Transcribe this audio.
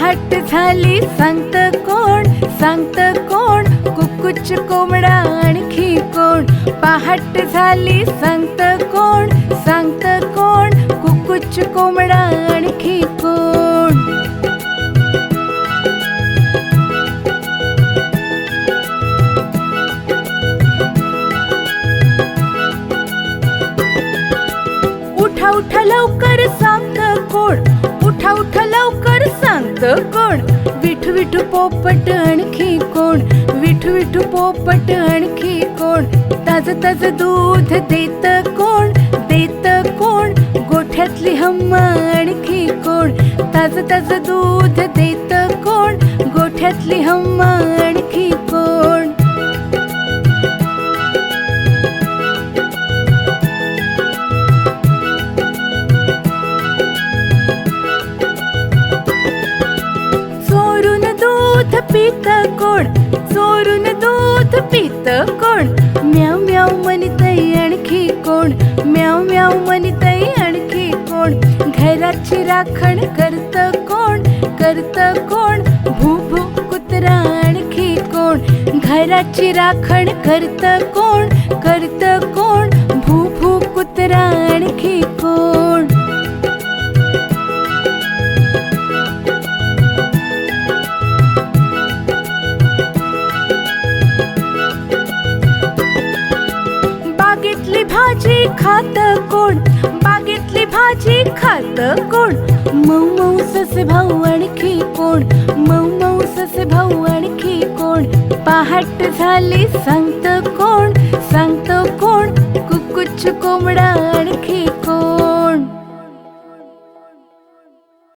झाली सांगत कोण? सांगत कोण? कुकुच कोंबडा आणखी कोण? पहाट झाली सांगत कोण? सांगत कोण? कुकुच कोंबडा आणखी कोण? उठा उठा लवकर सांगत कोण? उठा उठा सांगत कोण? विठू विठू पोपट आणखी कोण? विठू विठू पोपट आणखी कोण? ताज ताज दूध देत कोण? देत कोण? गोठ्यातली हम्मा आणखी कोण? ताज ताज दूध देत कोण? गोठ्यातली हम्मा पित कोण? चोरून दूध पित कोण? म्याव म्याव म्हणतय आणखी कोण? म्याव म्याव म्हणतय आणखी कोण? घराची राखण करत कोण? करत कोण? भू भू कुत्रा आणखी कोण? घराची राखण करत कोण? करत कोण? भू भू कुत्रा आणखी बागेतली भाजी खात कोण? बागेतली भाजी खात कोण? मऊ मऊ ससे भाऊ आणखी कोण? मऊ मऊ ससे भाऊ आणखी कोण? पहाट झाली सांगत कोण? सांगत कोण? कुकुच कोंबडा